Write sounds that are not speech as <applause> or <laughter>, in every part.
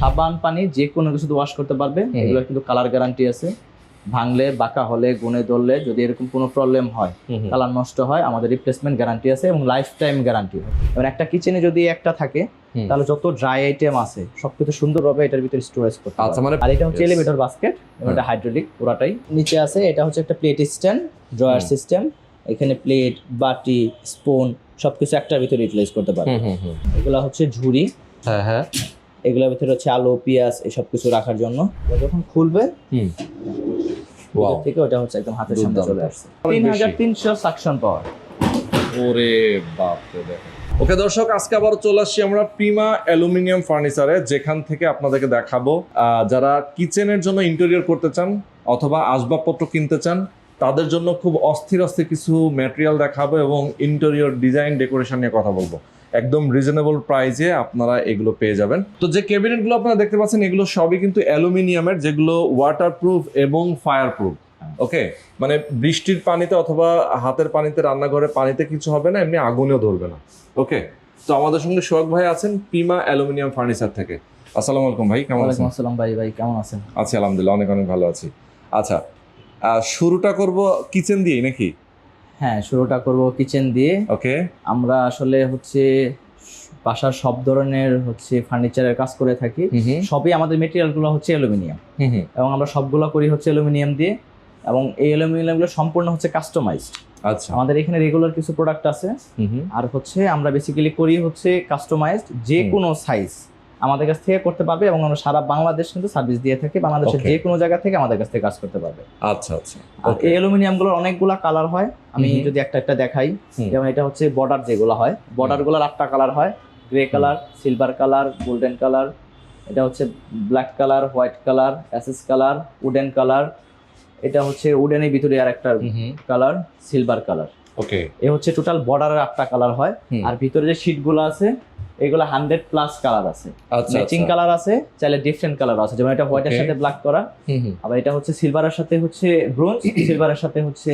সাবান পানি যে কোনো কিছু ওয়াশ করতে পারবে। এগুলো কিন্তু কালার গ্যারান্টি আছে। ভাঙলে বাঁকা হলে গুনে ধরলে যদি এরকম কোনো প্রবলেম হয় কালার নষ্ট হয় আমাদের রিপ্লেসমেন্ট গ্যারান্টি আছে এবং লাইফ টাইম গ্যারান্টি এবার একটা কিচেনে যদি একটা থাকে তাহলে যত ড্রাই আইটেম আছে সবকিছু সুন্দরভাবে এটার ভিতরে স্টোরেজ করতে আচ্ছা, মানে আর এটা হচ্ছে. এলিভেটর বাস্কেট এবং এটা হাইড্রোলিক পুরাটাই। নিচে আছে এটা হচ্ছে একটা প্লেট স্ট্যান্ড ড্রয়ার সিস্টেম এখানে প্লেট বাটি স্পুন সবকিছু একটার ভিতরে ইউটিলাইজ করতে পারবে। এগুলো হচ্ছে ঝুড়ি। হ্যাঁ হ্যাঁ। এগুলোর ভিতরে হচ্ছে আলু পেঁয়াজ এসব কিছু রাখার জন্য। যখন খুলবে থেকে ওটা হচ্ছে একদম হাতের সামনে চলে আসছে। তিন হাজার তিনশো সাকশন পাওয়ার ওরে বাপরে দেখেন ওকে দর্শক আজকে আবার চলে আসছি আমরা প্রিমা অ্যালুমিনিয়াম ফার্নিচারে যেখান থেকে আপনাদেরকে দেখাবো আহ, যারা কিচেনের জন্য ইন্টেরিয়র করতে চান অথবা আসবাবপত্র কিনতে চান তাদের জন্য খুব অস্থির অস্থির কিছু ম্যাটেরিয়াল দেখাবো এবং ইন্টেরিয়র ডিজাইন ডেকোরেশন নিয়ে কথা বলব। একদম রিজনেবল প্রাইসে আপনারা এগুলো পেয়ে যাবেন। তো যে ক্যাবিনেটগুলো আপনারা দেখতে পাচ্ছেন এগুলো সবই কিন্তু অ্যালুমিনিয়ামের যেগুলো ওয়াটারপ্রুফ এবং ফায়ার প্রুফ ওকে মানে বৃষ্টির পানিতে অথবা হাতের পানিতে রান্নাঘরে পানিতে কিছু হবে না এমনি আগুনেও ধরবে না ওকে তো আমাদের সঙ্গে সোহাগ ভাই আছেন পিমা অ্যালুমিনিয়াম ফার্নিচার থেকে। আসসালামু আলাইকুম ভাই কেমন আছেন? আসসালাম ভাই ভাই কেমন আছেন? আছি আলহামদুলিল্লাহ অনেক অনেক ভালো আছি। আচ্ছা শুরুটা করব কিচেন দিয়েই নাকি? হ্যাঁ শুরুটা করব কিচেন দিয়ে। ওকে আমরা আসলে হচ্ছে বাসার সব ধরনের হচ্ছে ফার্নিচারের কাজ করে থাকি। সবই আমাদের মেটেরিয়ালগুলো হচ্ছে অ্যালুমিনিয়াম। এবং আমরা সবগুলো করি হচ্ছে অ্যালুমিনিয়াম দিয়ে। এবং এই অ্যালুমিনিয়ামগুলো সম্পূর্ণ হচ্ছে কাস্টমাইজড আচ্ছা। আমাদের এখানে রেগুলার কিছু প্রোডাক্ট আছে। আর হচ্ছে আমরা বেসিক্যালি করি হচ্ছে কাস্টমাইজড যে কোনো সাইজ আমাদের কাছ থেকে করতে পারবে এবং আমরা সারা বাংলাদেশ কিন্তু সার্ভিস দিয়ে থাকি বাংলাদেশের যে কোনো জায়গা থেকে আমাদের কাছ থেকে কাজ করতে পারবে। আচ্ছা আচ্ছা। আর এই অ্যালুমিনিয়ামগুলোর অনেকগুলা কালার হয় আমি হুম। যদি একটা একটা দেখাই যেমন এটা হচ্ছে বর্ডার যেগুলো হয় বর্ডারগুলোর আটটা কালার হয় grey colour silver colour golden colour এটা হচ্ছে black colour white colour ashes colour wooden colour এটা হচ্ছে উডেনের ভিতরে আর একটা কালার সিলভার কালার ওকে এ হচ্ছে টোটাল বর্ডারের আটটা কালার হয় আর ভিতরে যে শীটগুলো আছে এগুলো হান্ড্রেড প্লাস কালার আছে। আচ্ছা ম্যাচিং আচ্ছা কালার আছে চাইলে ডিফারেন্ট কালার আছে। যেমন এটা হোয়াইটের. সাথে ব্ল্যাক করা। আবার এটা হচ্ছে সিলভারের সাথে হচ্ছে ব্রোঞ্জ সিলভারের <coughs> সাথে হচ্ছে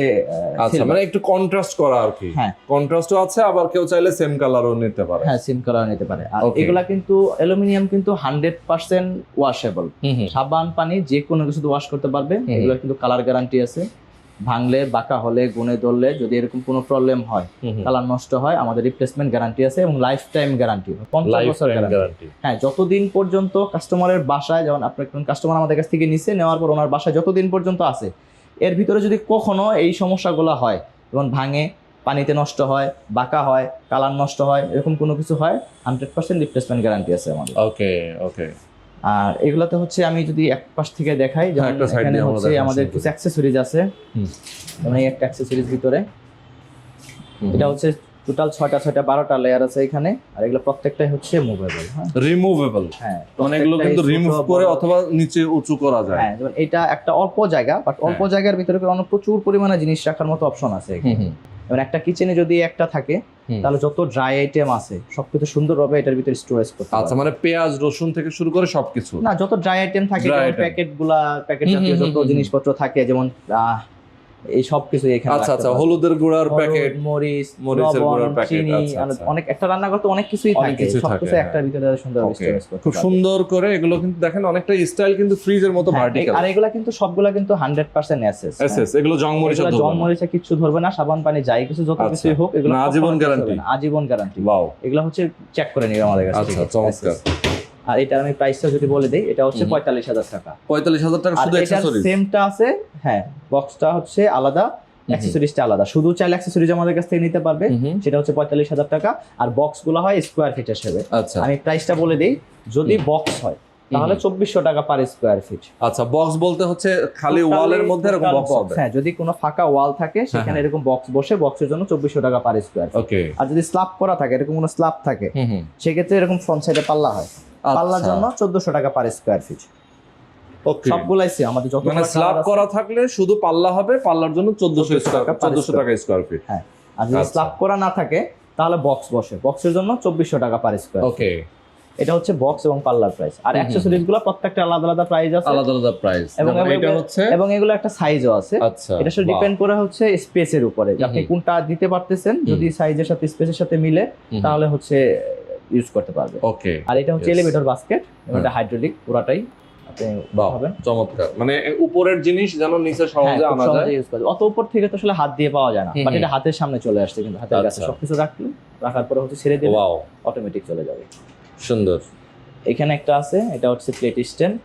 আচ্ছা মানে একটু কন্ট্রাস্ট করা আর কি। হ্যাঁ। কন্ট্রাস্টও আছে আবার কেউ চাইলে সেম কালারও নিতে পারে। হ্যাঁ সিম কালার নিতে পারে। আর. এগুলা কিন্তু অ্যালুমিনিয়াম কিন্তু হান্ড্রেড পার্সেন্ট ওয়াশেবল সাবান পানি যে কোনো কিছু ওয়াশ করতে পারবে। এগুলো কিন্তু কালার গ্যারান্টি আছে। ভাঙলে বাঁকা হলে গুনে ধরলে যদি এরকম কোনো প্রবলেম হয় কালার নষ্ট হয়। আমাদের রিপ্লেসমেন্ট গ্যারান্টি আছে এবং লাইফ টাইম গ্যারান্টি পঞ্চাশ বছর গ্যারান্টি হ্যাঁ যতদিন পর্যন্ত কাস্টমারের বাসায় যেমন আপনার কাস্টমার আমাদের কাছ থেকে নিছে নেওয়ার পর ওনার বাসায় যতদিন পর্যন্ত আছে এর ভিতরে যদি কখনো এই সমস্যাগুলো হয় যেমন ভাঙে পানিতে নষ্ট হয় বাঁকা হয় কালার নষ্ট হয় এরকম কোনো কিছু হয় হান্ড্রেড পার্সেন্ট রিপ্লেসমেন্ট গ্যারান্টি আছে আমাদের। ওকে ওকে আর এগুলাতে হচ্ছে আমি যদি এক পাশ থেকে দেখাই যেমন হ্যাঁ, এখানে হচ্ছে আমাদের কিছু। অ্যাক্সেসরিজ আছে। হুম। যেমন এই একটা অ্যাক্সেসরিজ ভিতরে। এটা হচ্ছে টোটাল ছয়টা ছয়টা বারোটা লেয়ার আছে এখানে। আর এগুলো প্রত্যেকটাই হচ্ছে মুভেবল হ্যাঁ। রিমুভেবল হ্যাঁ মানে এগুলো কিন্তু রিমুভ করে অথবা নিচে উঁচু করা যায়। হ্যাঁ যেমন এটা একটা অল্প জায়গা বাট অল্প হ্যাঁ। জায়গার ভিতরে অনেক প্রচুর পরিমাণে জিনিস রাখার মতো অপশন আছে যেমন একটা কিচেনে যদি একটা থাকে তাহলে যত ড্রাই আইটেম আছে সবকিছু সুন্দরভাবে এটার ভিতরে স্টোরেজ করতে আচ্ছা মানে পেঁয়াজ রসুন থেকে শুরু করে সবকিছু? না যত ড্রাই আইটেম থাকে প্যাকেটগুলা প্যাকেটগুলা প্যাকেট জাতীয় যত। জিনিসপত্র থাকে যেমন এই সব কিছু এখানে আচ্ছা আচ্ছা হলুদের গুঁড়ার প্যাকেট মরিচ মরিচের গুঁড়ার চিনি আচ্ছা, আচ্ছা। অনেক একটা রান্না করতে অনেক কিছুই থাকে কিছুই সব থাকে, কিছু হ্যাঁ। একটার ভিতরে সুন্দর খুব সুন্দর করে এগুলো কিন্তু দেখেন অনেকটা স্টাইল কিন্তু ফ্রিজের মতো ভার্টিক্যাল আর এগুলা কিন্তু সবগুলা কিন্তু হান্ড্রেড পার্সেন্ট অ্যাসেস এসএস এগুলো জং মরিচা এগুলা জং মরিচা কিচ্ছু ধরবে না সাবান পানি যাই কিছু যত আচ্ছা। কিছুই হোক এগুলো আজীবন কিছু না, আজীবন গ্যারান্টি ওয়াও এগুলো হচ্ছে চেক করে নিবে আমাদের কাছে আচ্ছা চমৎকার। আর এটার আমি প্রাইসটা যদি বলে দেই এটা হচ্ছে। পঁয়তাল্লিশ হাজার টাকা। পঁয়তাল্লিশ হাজার টাকা শুধু অ্যাক্সেসরিজ সেমটা আছে হ্যাঁ বক্সটা হচ্ছে আলাদা অ্যাক্সেসরিজটা আলাদা। শুধু চাইলে অ্যাক্সেসরিজ আমাদের কাছ থেকে নিতে পারবে সেটা হচ্ছে পঁয়তাল্লিশ হাজার টাকা। আর বক্সগুলো হয় স্কোয়ার ফিট হিসেবে আচ্ছা। আমি প্রাইসটা বলে দিই যদি বক্স হয় তাহলে চব্বিশশো টাকা পার স্কোয়ার ফিট আচ্ছা বক্স বলতে হচ্ছে খালি ওয়ালের মধ্যে এরকম বক্স হবে? হ্যাঁ যদি কোনো ফাঁকা ওয়াল থাকে সেখানে হ্যাঁ। এরকম বক্স বসে বক্সের জন্য চব্বিশশো টাকা পার স্কোয়ার ওকে আর যদি স্ল্যাব করা থাকে এরকম কোনো স্ল্যাব থাকে সেক্ষেত্রে এরকম ফ্রন্ট সাইডে পাল্লা হয়। পাল্লার আচ্ছা। জন্য চোদ্দশো টাকা পার স্কোয়ার ফিট আমাদের যত মানে স্ল্যাব করা থাকলে শুধু পাল্লা হবে পাল্লার জন্য চোদ্দশো 1400 স্কোয়ার টাকা চোদ্দশো টাকা স্কোয়ার ফিট আর যদি আচ্ছা। স্ল্যাব করা না থাকে তাহলে বক্স বসে। বক্সের জন্য চব্বিশশো টাকা পার স্কোয়ার ওকে এটা হচ্ছে বক্স এবং পাল্লার প্রাইস আর। গুলো প্রত্যেকটা আলাদা আলাদা প্রাইস আছে। আলাদা আলাদা প্রাইস এবং এটা হচ্ছে এবং এগুলো একটা সাইজও আছে। আচ্ছা এটা ডিপেন্ড করে হচ্ছে স্পেসের উপরে। আপনি কোনটা দিতে পারতেছেন যদি সাইজের সাথে স্পেসের সাথে মিলে তাহলে হচ্ছে ইউজ করতে পারবে। ওকে আর এটা হচ্ছে. এলিভেটর বাস্কেট এবং এটা হাইড্রোলিক পুরাটাই চমৎকার। মানে উপরের জিনিস যেন নিচে সহজে হ্যাঁ, আনা যায়। অত উপর থেকে তো আসলে হাত দিয়ে পাওয়া যায় না। হুম, বাট এটা হাতের সামনে চলে আসছে কিন্তু হাতের কাছে। আচ্ছা। সবকিছু রাখলে রাখার পরে হচ্ছে ছেড়ে দিলে অটোমেটিক চলে যাবে। সুন্দর। এখানে একটা আছে এটা হচ্ছে প্লেট স্ট্যান্ড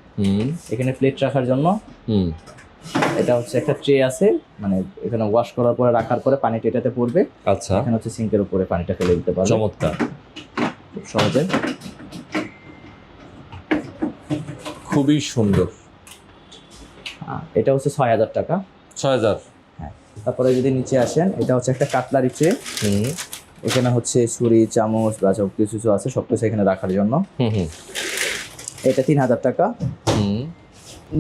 এখানে প্লেট রাখার জন্য হুম। এটা হচ্ছে একটা ট্রে আছে। মানে এখানে ওয়াশ করার পরে রাখার পরে পানিটা এটাতে পড়বে। আচ্ছা। এখানে হচ্ছে সিঙ্কের উপরে পানিটা ফেলে দিতে পারবে। চমৎকার। খুব সহজে। খুবই সুন্দর। এটা হচ্ছে ছয় হাজার টাকা। ছয় হাজার। হ্যাঁ তারপরে যদি নিচে আসেন এটা হচ্ছে একটা কাটলারি ট্রে। এখানে হচ্ছে ছুরি চামচ বা সব কিছু কিছু আছে সব কিছু এখানে রাখার জন্য। হুম হুম। এটা তিন হাজার টাকা।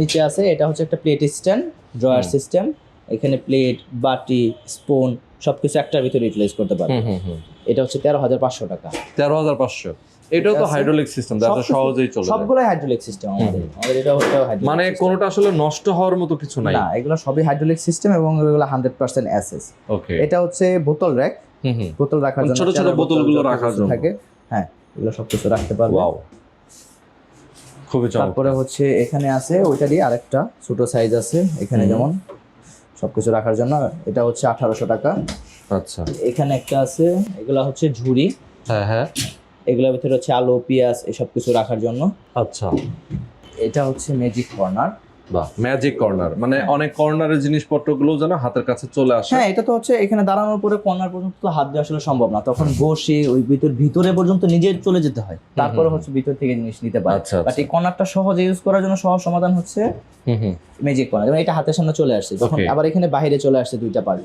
নিচে আছে এটা হচ্ছে একটা প্লেট স্ট্যান্ড ড্রয়ার সিস্টেম। এখানে প্লেট বাটি স্পুন সব কিছু একটার ভিতরে ইউটিলাইজ করতে পারবে হুম হুম হুম। এটা হচ্ছে তেরো হাজার পাঁচশো টাকা। তেরো হাজার পাঁচশো। এটাও তো হাইড্রোলিক সিস্টেম সহজেই চলে সবগুলোই হাইড্রোলিক সিস্টেম আমাদের। আমাদের এটা হচ্ছে মানে। কোনোটা আসলে নষ্ট হওয়ার মতো কিছু নাই। না এগুলো সবই হাইড্রোলিক সিস্টেম এবং এগুলো হান্ড্রেড পার্সেন্ট অ্যাসেস ওকে এটা হচ্ছে বোতল র্যাক বোতল রাখার মানে জন্য ছোট ছোট বোতল বোতলগুলো যত রাখার জন্য। থাকে হ্যাঁ এগুলো সব কিছু রাখতে পারবে। ওয়াও খুবই চমৎকার। তারপরে হচ্ছে এখানে আছে ওইটারই আরেকটা ছোট সাইজ আছে। এখানে যেমন সবকিছু রাখার জন্য এটা হচ্ছে আঠারোশো টাকা। আচ্ছা। এখানে একটা আছে এগুলা হচ্ছে ঝুড়ি। হ্যাঁ হ্যাঁ। এগুলোর ভিতরে হচ্ছে আলু পেঁয়াজ এসব কিছু রাখার জন্য। আচ্ছা। এটা হচ্ছে ম্যাজিক কর্নার ম্যাজিক কর্নার মানে অনেক কর্নারের জিনিসপত্রগুলো যেন হাতের কাছে চলে আসে। হ্যাঁ এটা তো হচ্ছে এখানে দাঁড়ানোর পরে কর্নার পর্যন্ত তো হাত দেওয়া আসলে সম্ভব না। তখন বসে ওই ভিতর ভিতরে পর্যন্ত নিজে চলে যেতে হয়। তারপরে হচ্ছে ভিতর থেকে জিনিস নিতে পারে। আচ্ছা, বাট এই কর্নারটা সহজে ইউজ করার জন্য সহজ সমাধান হচ্ছে ম্যাজিক কর্নার যেমন এটা হাতের সামনে চলে আসছে। যখন আবার এখানে বাইরে চলে আসছে দুইটা পার্ট।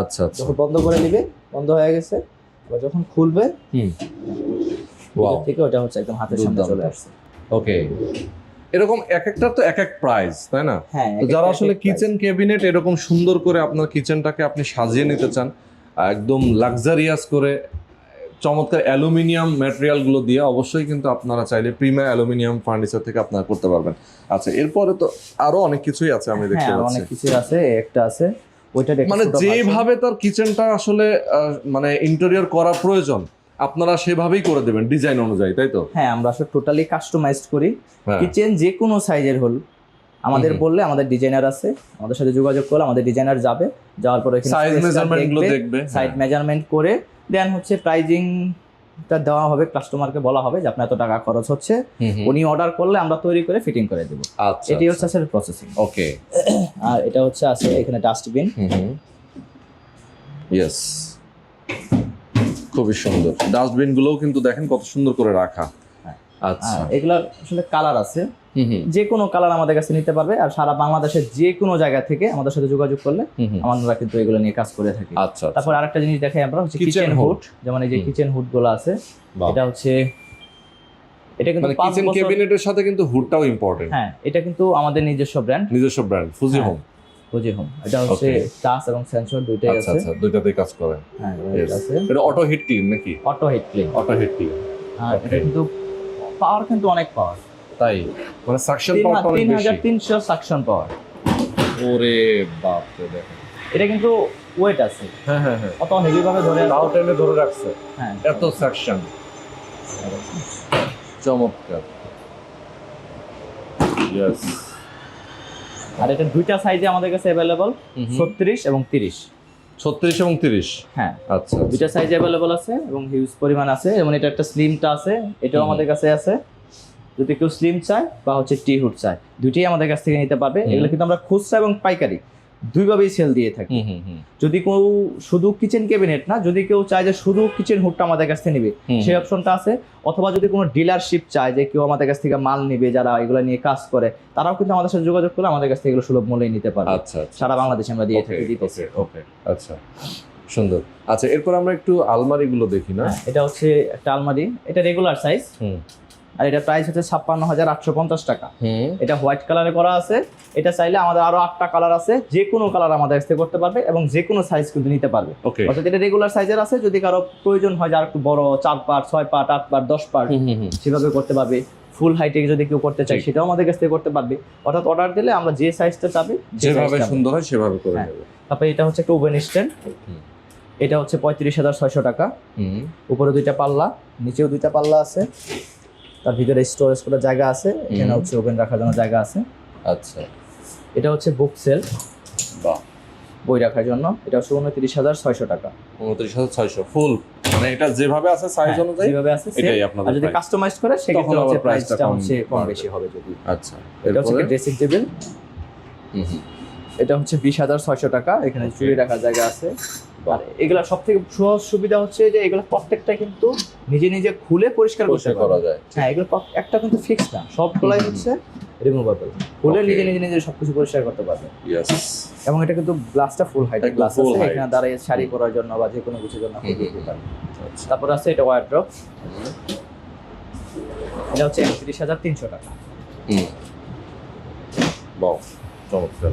আচ্ছা আচ্ছা। যখন বন্ধ করে দিবে বন্ধ হয়ে গেছে আবার যখন খুলবে থেকে ওটা হচ্ছে একদম হাতের সামনে চলে আসছে। ওকে এরকম এক একটা তো এক এক প্রাইস তাই না? হ্যাঁ তো যারা আসলে কিচেন ক্যাবিনেট এরকম সুন্দর করে আপনার কিচেনটাকে আপনি সাজিয়ে নিতে চান একদম লাক্সারিয়াস করে চমৎকার অ্যালুমিনিয়াম ম্যাটেরিয়ালগুলো দিয়ে অবশ্যই কিন্তু আপনারা চাইলে প্রিমা অ্যালুমিনিয়াম ফার্নিচার থেকে আপনারা করতে পারবেন। আচ্ছা এরপরে তো আরও অনেক কিছুই আছে আমি দেখতে হ্যাঁ পাচ্ছি। অনেক কিছু আছে একটা আছে ওইটা মানে যেভাবে তার কিচেনটা আসলে মানে ইন্টেরিয়র করা প্রয়োজন আপনারা সেভাবেই করে দেবেন ডিজাইন অনুযায়ী তাই তো? হ্যাঁ আমরা আসলে টোটালি কাস্টমাইজড করি। হ্যাঁ। কিচেন যে কোনো সাইজের হল আমাদের বললে আমাদের ডিজাইনার আছে আমাদের সাথে যোগাযোগ করলে আমাদের ডিজাইনার যাবে যাওয়ার পরে সাইজ মেজারমেন্টগুলো দেখবে সাইড মেজারমেন্ট করে দেন হচ্ছে প্রাইজিংটা দেওয়া হবে কাস্টমারকে বলা হবে যে আপনার এত টাকা খরচ হচ্ছে। উনি অর্ডার করলে আমরা তৈরি করে ফিটিং করে দেবো। আচ্ছা এটি হচ্ছে আসলে প্রসেসিং ওকে। <clears throat> আর এটা হচ্ছে আছে এখানে ডাস্টবিন ইয়েস খুবই সুন্দর। ডাস্টবিন গুলোও কিন্তু দেখেন কত সুন্দর করে রাখা। হ্যাঁ। আচ্ছা। এগুলা আসলে কালার আছে। যে কোনো কালার আমাদের কাছে নিতে পারবে আর সারা বাংলাদেশের যে কোনো জায়গা থেকে আমাদের সাথে যোগাযোগ করলে। আমরা কিন্তু এগুলো নিয়ে কাজ করে থাকি। আচ্ছা তারপর আরেকটা জিনিস দেখাই আমরা হচ্ছে কিচেন হুড যেমন এই যে কিচেন হুডগুলো আছে এটা হচ্ছে এটা কিন্তু কিচেন ক্যাবিনেটের সাথে কিন্তু হুডটাও ইম্পর্টেন্ট হ্যাঁ এটা কিন্তু আমাদের নিজস্ব ব্র্যান্ড নিজস্ব ব্র্যান্ড ফুজি হ্যাঁ, হোম বুঝি হোম। এটা হচ্ছে টাচ এবং সেন্সর দুইটাই আচ্ছা আছে। আচ্ছা দুইটাতেই কাজ করে। হ্যাঁ আছে। এটা অটো হিট ক্লিন নাকি? Auto heat clean auto heat clean আর এটা কিন্তু পাওয়ার কিন্তু অনেক পাওয়ার তাই? মানে সাকশন পাওয়ারটা অনেক বেশি। তিনশো সাকশন পাওয়ার ওরে বাপ রে দেখেন। এটা কিন্তু ওয়েট আছে। হ্যাঁ হ্যাঁ হ্যাঁ। অত হেভি ভাবে ধরে তাও টেনে ধরে রাখছে। হ্যাঁ। এত সেকশন চমৎকার। ইয়েস আর এটা দুইটা সাইজে আমাদের কাছে অ্যাভেলেবল ছত্রিশ এবং তিরিশ। ছত্রিশ এবং তিরিশ? হ্যাঁ। আচ্ছা দুইটা সাইজে অ্যাভেলেবল আছে এবং হিউজ পরিমাণ আছে। যেমন এটা একটা স্লিমটা আছে এটাও আমাদের কাছে আছে। যদি কেউ স্লিম চায় বা হচ্ছে টি হুড চায় দুইটাই আমাদের কাছ থেকে নিতে পারবে। এগুলো কিন্তু আমরা খুচরা এবং পাইকারি। দুইভাবেই সেল দিয়ে থাকি। যদি কেউ শুধু কিচেন ক্যাবিনেট না যদি কেউ চায় যে শুধু কিচেন হুডটা আমাদের কাছ থেকে নিবে। সেই অপশনটা আছে। অথবা যদি কোনো ডিলারশিপ চায় যে কেউ আমাদের কাছ থেকে মাল নিবে যারা এগুলো নিয়ে কাজ করে তারাও কিন্তু আমাদের সাথে যোগাযোগ করলে আমাদের কাছ থেকে এগুলো সুলভ মূল্যে নিতে পারে আচ্ছা আচ্ছা সারা বাংলাদেশে আমরা দিয়ে থাকি দিতেছি। ওকে আচ্ছা। সুন্দর। আচ্ছা এরপর আমরা একটু আলমারিগুলো দেখি না? হ্যাঁ, এটা হচ্ছে একটা আলমারি। এটা রেগুলার সাইজ হুম। আর এটা প্রাইস হচ্ছে ছাপ্পান্ন হাজার আটশো পঞ্চাশ টাকা। হুম। এটা হোয়াইট কালারে করা আছে। এটা চাইলে আমাদের আরও আটটা কালার আছে। যে কোনো কালার আমাদের কাছ থেকে করতে পারবে এবং যে কোনো সাইজ কিন্তু নিতে পারবে। অর্থাৎ এটা রেগুলার সাইজের আছে। যদি কারও প্রয়োজন হয় যার একটু বড় চার পার্ট ছয় পার্ট আট পার্ট দশ পার্ট হুম হুম হুম। সেভাবে করতে পারবে। ফুল হাইটে যদি কেউ করতে চায় সেটাও আমাদের কাছ থেকে করতে পারবে। অর্থাৎ অর্ডার দিলে আমরা যে সাইজটা চাবে যেভাবে সুন্দর হয় সেভাবে করে হ্যাঁ। দেবে। তারপরে এটা হচ্ছে একটা ওভেন স্ট্যান্ড এটা হচ্ছে পঁয়ত্রিশ হাজার ছয়শো টাকা। হুম। উপরে দুইটা পাল্লা নিচেও দুইটা পাল্লা আছে। তার ভিতরে স্টোরেজ করার জায়গা আছে এখানে হচ্ছে ওভেন রাখার জন্য জায়গা আছে। আচ্ছা। এটা হচ্ছে বুক সেল বাহ। বই রাখার জন্য। এটা হচ্ছে উনত্রিশ হাজার ছয়শো টাকা। উনত্রিশ হাজার ছয়শো ফুল মানে এটা যেভাবে আছে সাইজ হ্যাঁ, অনুযায়ী যেভাবে আছে এটাই আপনাদের যদি কাস্টমাইজ করে সেক্ষেত্রে হচ্ছে প্রাইসটা হচ্ছে কম বেশি হবে যদি। আচ্ছা এটা হচ্ছে ড্রেসিং টেবিল এটা হচ্ছে বিশ হাজার ছয়শো টাকা। এখানে. চুরি রাখার জায়গা আছে। আর এগুলা সব থেকে সহজ সুবিধা হচ্ছে যে এগুলো প্রত্যেকটা কিন্তু নিজে নিজে খুলে পরিষ্কার করতে করা যায়। হ্যাঁ এগুলো একটা কিন্তু ফিক্স না। সবগুলাই। হচ্ছে রিমুভেবল খুলে নিজে নিজে নিজে সবকিছু পরিষ্কার করতে পারবে। এবং এটা কিন্তু গ্লাসটা ফুল হাইট গ্লাস আছে এখানে দাঁড়িয়ে শাড়ি পরার জন্য বা যে কোনো কিছুর জন্য তারপর আছে এটা ওয়ার্ড্রপ এটা হচ্ছে একত্রিশ হাজার তিনশো টাকা। বাহ চমৎকার।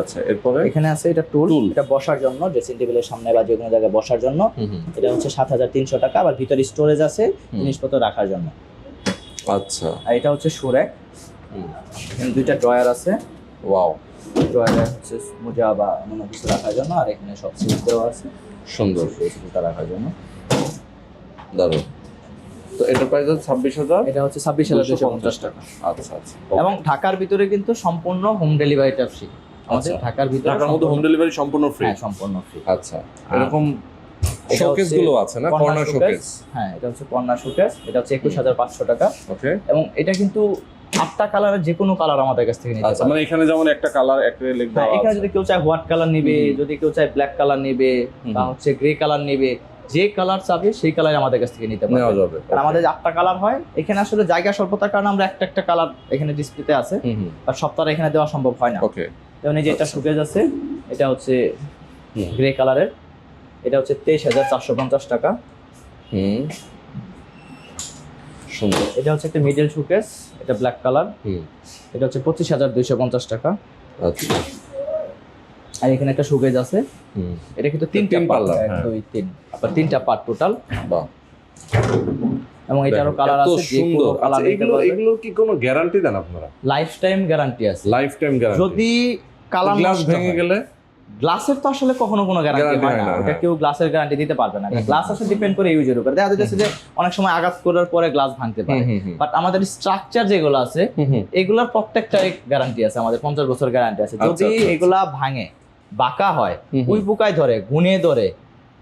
আচ্ছা এরপরে? এখানে আছে এটা টুল এটা বসার জন্য ড্রেসিং টেবিলের সামনে বা যে কোনো জায়গায় বসার জন্য। এটা হচ্ছে সাত হাজার তিনশো টাকা আবার ভিতরে স্টোরেজ আছে জিনিসপত্র রাখার জন্য। আচ্ছা। আর এটা হচ্ছে সুরেক। এখানে দুইটা ড্রয়ার আছে। ওয়াও ড্রয়ারে হচ্ছে মোজা বা অন্য কিছু রাখার জন্য আর এখানে সব সিল দেওয়া আছে। সুন্দর। কিছুটা রাখার জন্য। দারুণ। তো এটার প্রাইস হচ্ছে ছাব্বিশ হাজার? এটা হচ্ছে ছাব্বিশ হাজার দুশো পঞ্চাশ টাকা। আচ্ছা আচ্ছা এবং ঢাকার ভিতরে কিন্তু সম্পূর্ণ হোম ডেলিভারিটা ফ্রি আমাদের আচ্ছা। ঢাকার ভিতরে ঢাকার মধ্যে হোম ডেলিভারি সম্পূর্ণ ফ্রি হ্যাঁ সম্পূর্ণ ফ্রি আচ্ছা এরকম শোকেসগুলো আছে না? কর্নার শোকেস হ্যাঁ এটা হচ্ছে কর্নার শোকেস এটা হচ্ছে একুশ হাজার পাঁচশো টাকা। ওকে এবং এটা কিন্তু আটটা কালারের যে কোনো কালার আমাদের কাছ থেকে নিতে আচ্ছা মানে এখানে যেমন একটা কালার অ্যাক্রিলিক হ্যাঁ এখানে যদি কেউ চায় হোয়াইট কালার নেবে যদি কেউ চায় ব্ল্যাক কালার নেবে বা হচ্ছে গ্রে কালার নেবে যে কালার চাবে সেই কালার আমাদের কাছ থেকে নিতে নেওয়া যাবে। আর আমাদের আটটা কালার হয় এখানে আসলে জায়গা স্বল্পতার কারণে আমরা একটা একটা কালার এখানে ডিসপ্লেতে আছে। আর সপ্তাহে এখানে দেওয়া সম্ভব হয় না। ওকে যেমন এই যে এটা। শুকেজ আছে এটা হচ্ছে গ্রে কালারের। এটা হচ্ছে তেইশ হাজার চারশো পঞ্চাশ টাকা। হুম। সুন্দর। এটা হচ্ছে একটা মিডল শুকেস এটা ব্ল্যাক কালার হুম। এটা হচ্ছে পঁচিশ হাজার দুইশো পঞ্চাশ টাকা। আচ্ছা। আর এখানে একটা শুকেজ আছে। হুম। এটা কিন্তু তিনটা তিন পাল্লা। এক হ্যাঁ। দুই তিন। আপনার তিনটা পার্ট টোটাল বাহ। এবং এটারও দেখেন, কালার আছে সুন্দর। কালার আচ্ছা এগুলো এগুলোর কি কোনো গ্যারান্টি দেন আপনারা? লাইফ টাইম গ্যারান্টি আছে। লাইফ টাইম গ্যারান্টি যদি কালার গ্লাস ভেঙে গেলে? গ্লাসের তো আসলে কখনো কোনো গ্যারান্টি হয় না। ওটা হ্যাঁ। কেউ গ্লাসের গ্যারান্টি দিতে পারবে না। গ্লাস আসলে ডিপেন্ড করে ইউজের উপর। দেখা যাচ্ছে যে অনেক সময় আঘাত করার পরে গ্লাস ভাঙতে পারে। বাট আমাদের স্ট্রাকচার যেগুলো আছে এগুলার প্রত্যেকটা গ্যারান্টি আছে। আমাদের পঞ্চাশ বছর গ্যারান্টি আছে। আচ্ছা, যদি আচ্ছা, আচ্ছা। এগুলা ভাঙে বাঁকা হয়। উই পোকায় ধরে গুনে ধরে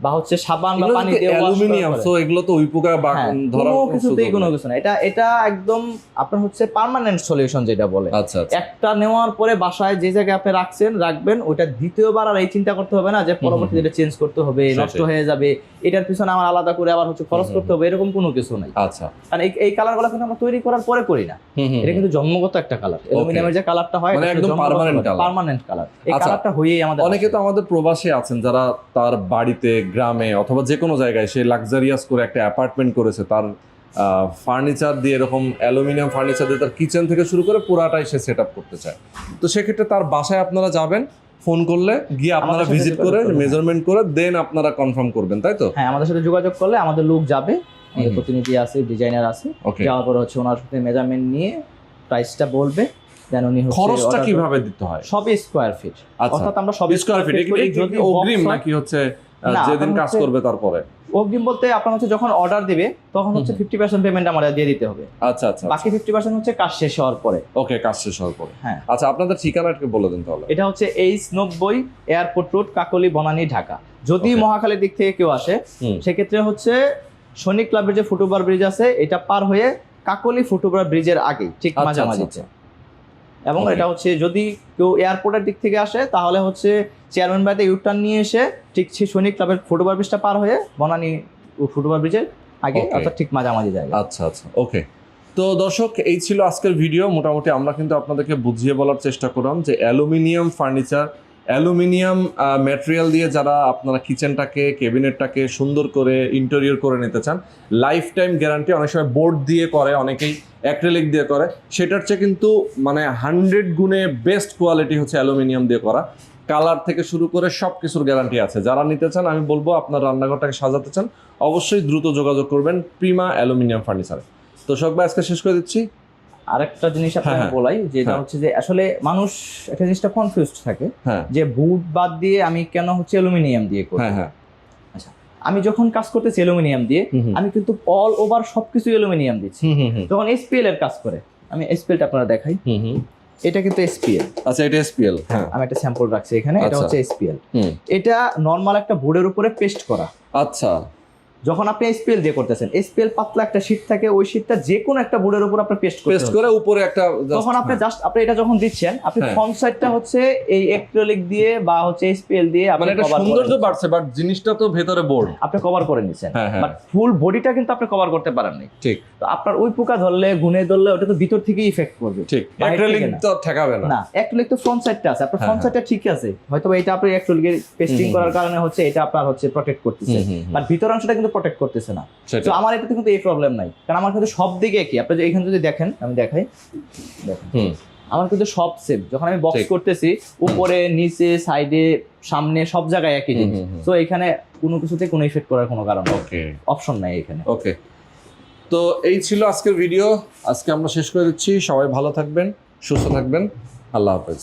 বা হচ্ছে সাবান বা পানি দিয়ে অ্যালুমিনিয়াম সো এগুলো তো পোকা বা হ্যাঁ, ধরার কোনো কোনো কিছুতেই কোনো কিছু না এটা এটা একদম আপনার হচ্ছে পার্মানেন্ট সলিউশন যেটা বলে। আচ্ছা আচ্ছা। একটা নেওয়ার পরে বাসায় যে জায়গায় আপনি রাখছেন রাখবেন ওইটা দ্বিতীয়বার আর এই চিন্তা করতে হবে না যে পরবর্তীতে এটা চেঞ্জ করতে হবে নষ্ট হয়ে যাবে এটার পিছনে আমার আলাদা করে আবার হচ্ছে খরচ করতে হবে এরকম কোনো কিছু নাই। আচ্ছা। কারণ এই এই কালারগুলো কিন্তু আমরা তৈরি করার পরে করি না। এটা কিন্তু জন্মগত একটা কালার অ্যালুমিনিয়ামের যে কালারটা হয় মানে একদম permanent color। পার্মানেন্ট কালার এই আচ্ছা। কালারটা হয়েই আমাদের অনেকে তো আমাদের প্রবাসী আছেন যারা তার বাড়িতে গ্রামে অথবা যে কোনো জায়গায় সে লাক্সারিয়াস করে একটা অ্যাপার্টমেন্ট করেছে তার ফার্নিচার দিয়ে এরকম অ্যালুমিনিয়াম ফার্নিচার দিয়ে তার কিচেন থেকে শুরু করে পুরাটাই সে সেট আপ করতে চায়। তো সেক্ষেত্রে তার বাসায় আপনারা যাবেন ফোন করলে গিয়ে আপনারা ভিজিট করে মেজারমেন্ট করে দেন আপনারা কনফার্ম করবেন তাই তো? হ্যাঁ আমাদের সাথে যোগাযোগ করলে আমাদের লোক যাবে আমাদের প্রতিনিধি আছে ডিজাইনার আছে যাওয়ার পরে হচ্ছে ওনার সাথে মেজারমেন্ট নিয়ে প্রাইসটা বলবে দেন উনি খরচটা কীভাবে দিতে হয়। সবই স্কোয়ার ফিট আচ্ছা। অর্থাৎ আমরা সব স্কোয়ার ফিট যদি অগ্রিম নাকি হচ্ছে যেদিন কাজ করবে তারপরে। অগ্রিম বলতে আপনার হচ্ছে যখন অর্ডার দিবে তখন হচ্ছে। ফিফটি পার্সেন্ট পেমেন্ট আমাদের দিয়ে দিতে হবে। আচ্ছা আচ্ছা বাকি ফিফটি পার্সেন্ট হচ্ছে কাজ শেষ হওয়ার পরে। ওকে কাজ শেষ হওয়ার পরে। হ্যাঁ। আচ্ছা আপনাদের ঠিকানাটা বলে দিন তাহলে। এটা হচ্ছে এইচ নব্বই এয়ারপোর্ট রোড কাকলি বনানী ঢাকা। যদি. মহাখালীর দিক থেকে কেউ আসে সেক্ষেত্রে হচ্ছে সৈনিক ক্লাবের যে ফুটওভার ব্রিজ আছে এটা পার হয়ে কাকলি ফুটওভার ব্রিজের আগে ঠিক আচ্ছা, মাঝামাঝিতে। আচ্ছা, এবং এটা হচ্ছে যদি কেউ এয়ারপোর্টের দিক থেকে আসে তাহলে হচ্ছে চেয়ারম্যান বাড়িতে ইউটার্ন নিয়ে এসে ঠিক সেই সৈনিক ক্লাবের ফুটওভার ব্রিজটা পার হয়ে বনানি ফুটওভার ব্রিজের আগে অর্থাৎ ঠিক মাঝামাঝি জায়গা আচ্ছা আচ্ছা ওকে তো দর্শক এই ছিল আজকের ভিডিও মোটামুটি আমরা কিন্তু আপনাদেরকে বুঝিয়ে বলার চেষ্টা করলাম যে অ্যালুমিনিয়াম ফার্নিচার অ্যালুমিনিয়াম ম্যাটেরিয়াল দিয়ে যারা আপনারা কিচেনটাকে কেবিনেটটাকে সুন্দর করে ইন্টেরিয়র করে নিতে চান লাইফ টাইম গ্যারান্টি অনেক সময় বোর্ড দিয়ে করে, অনেকেই অ্যাক্রেলিক দিয়ে করে। সেটার চেয়ে কিন্তু মানে হান্ড্রেড গুণে বেস্ট কোয়ালিটি হচ্ছে অ্যালুমিনিয়াম দিয়ে করা। কালার থেকে শুরু করে সব কিছুর গ্যারান্টি আছে। যারা নিতে চান, আমি বলব আপনার রান্নাঘরটাকে সাজাতে চান, অবশ্যই দ্রুত যোগাযোগ করবেন প্রিমা অ্যালুমিনিয়াম ফার্নিচারে। তো সব আজকে শেষ করে দিচ্ছি। আরেকটা জিনিস হ্যাঁ, আপনাকে হ্যাঁ। বলাই যেটা হ্যাঁ। হচ্ছে যে আসলে মানুষ একটা জিনিসটা কনফিউজড থাকে হ্যাঁ যে বুট বাদ দিয়ে আমি কেন হচ্ছে অ্যালুমিনিয়াম দিয়ে করি হ্যাঁ হ্যাঁ আমি যখন কাজ করতেছি অ্যালুমিনিয়াম দিয়ে। আমি কিন্তু অল ওভার সবকিছু অ্যালুমিনিয়াম দিচ্ছি। যখন এসপিএল এর কাজ করে আমি এসপিএলটা আপনারা দেখাই। এটা কিন্তু এসপিএল আচ্ছা এটা এসপিএল হ্যাঁ আমি একটা স্যাম্পল রাখছি এখানে এটা আচ্ছা। হচ্ছে এসপিএল এটা নর্মাল একটা বোর্ডের উপরে পেস্ট করা আচ্ছা যখন আপনি এসপিএল দিয়ে করতেছেন এসপিএল পাতলা একটা শীট থাকে ওই শীটটা যে কোনো একটা বোর্ডের উপর আপনি পেস্ট করতে পেস্ট করে উপরে একটা তখন আপনি জাস্ট আপনি এটা যখন দিচ্ছেন আপনি হ্যাঁ। ফ্রন্ট সাইডটা হচ্ছে এই অ্যাক্রিলিক দিয়ে বা হচ্ছে এসপিএল দিয়ে আপনি মানে এটা করে সৌন্দর্য বাড়ছে বাট জিনিসটা তো ভেতরে বোর্ড আপনি কভার করে হ্যাঁ, হ্যাঁ। বাট ফুল বডিটা কিন্তু আপনি কভার করতে পারেননি। ঠিক। তো আপনার ওই পোকা ধরলে গুনে ধরলে ওটা তো ভিতর থেকে ইফেক্ট করবে। ঠিক। অ্যাক্রিলিক তো ঠেকাবে না। না অ্যাক্রিলিক তো ফ্রন্ট সাইডটা আছে। আপনার হ্যাঁ, ফ্রন্ট হ্যাঁ। সাইডটা ঠিক আছে। হয়তো এটা আপনি অ্যাক্রিলিকের পেস্টিং করার কারণে হচ্ছে এটা আপনার হচ্ছে প্রোটেক্ট করতেছে। বাট ভিতর অংশটা কিন্তু প্রোটেক্ট করতেছে না। তো আমার এটাতে কিন্তু এই প্রবলেম নাই। কারণ আমার কিন্তু সব দিকে কি আপনি এখানে যদি দেখেন আমি দেখাই। দেখেন। আমার কিন্তু সব সেম যখন আমি বক্স করতেছি উপরে নিচে সাইডে সামনে সব জায়গায় একই জিনিস। তো এখানে কোনো কিছুতে কোনো ইফেক্ট করার কোনো কারণ ওকে অপশন নাই এখানে। ওকে তো এই ছিল আজকের ভিডিও আজকে আমরা শেষ করে দিচ্ছি। সবাই ভালো থাকবেন সুস্থ থাকবেন। আল্লাহ হাফেজ।